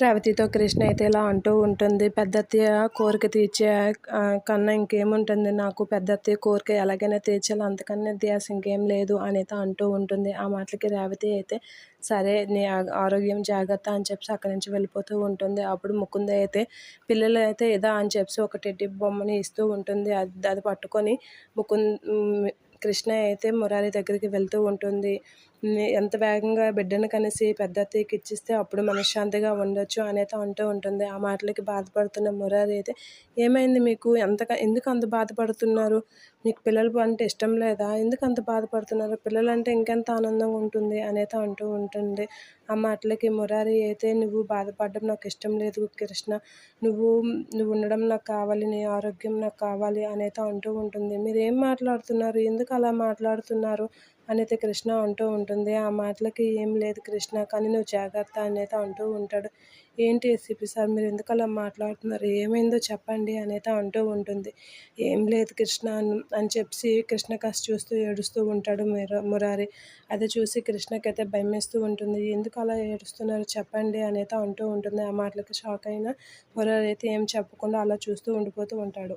రేవతితో కృష్ణ అయితే ఇలా అంటూ ఉంటుంది పెద్దత్తయ్య కోరిక తీర్చే కన్నా ఇంకేముంటుంది? నాకు పెద్దత్తయ్య కోరిక ఎలాగైనా తీర్చాలి అంతకన్నా ధ్యాస ఇంకేం లేదు అనేది అంటూ ఉంటుంది. ఆ మాటలకి రేవతి అయితే సరే నీ ఆరోగ్యం జాగ్రత్త అని చెప్పి అక్కడి నుంచి వెళ్ళిపోతూ ఉంటుంది. అప్పుడు ముకుంద అయితే పిల్లలు అయితే ఇదా అని చెప్పి ఒక టెడ్డి బొమ్మని ఇస్తూ ఉంటుంది. అది అది పట్టుకొని ముకుంద్ కృష్ణ అయితే మురారి దగ్గరికి వెళ్తూ ఉంటుంది. ఎంత వేగంగా బిడ్డను కనేసి పెద్ద అత్తయ్యకి ఇచ్చిస్తే అప్పుడు మనశ్శాంతిగా ఉండొచ్చు అనేది అంటూ ఉంటుంది. ఆ మాటలకి బాధపడుతున్న మురారి అయితే ఏమైంది మీకు? ఎంతగా ఎందుకు అంత బాధపడుతున్నారు? మీకు పిల్లలు అంటే ఇష్టం లేదా? ఎందుకు అంత బాధపడుతున్నారు? పిల్లలంటే ఇంకెంత ఆనందంగా ఉంటుంది అనేది అంటూ ఉంటుంది. ఆ మాటలకి మురారి అయితే నువ్వు బాధపడడం నాకు ఇష్టం లేదు కృష్ణ. నువ్వు నువ్వు ఉండడం నాకు కావాలి. నీ ఆరోగ్యం నాకు కావాలి అనేది అంటూ ఉంటుంది. మీరు ఏం మాట్లాడుతున్నారు? ఎందుకు అలా మాట్లాడుతున్నారు అనేది కృష్ణ అంటూ ఉంటుంది. ఆ మాటలకి ఏం లేదు కృష్ణ కానీ నువ్వు జాగ్రత్త అనేది అంటూ ఉంటాడు. ఏంటి ఎస్సీపీ సార్ మీరు ఎందుకు అలా మాట్లాడుతున్నారు? ఏమైందో చెప్పండి అనేది అంటూ ఉంటుంది. ఏం లేదు కృష్ణ అని చెప్పి కృష్ణ కాస్త చూస్తూ ఏడుస్తూ ఉంటాడు మురారి. అది చూసి కృష్ణకైతే భయమేస్తూ ఉంటుంది. ఎందుకు అలా ఏడుస్తున్నారు చెప్పండి అనేది అంటూ ఉంటుంది. ఆ మాటలకు షాక్ అయిన మురారి అయితే ఏం చెప్పకుండా అలా చూస్తూ ఉండిపోతూ ఉంటాడు.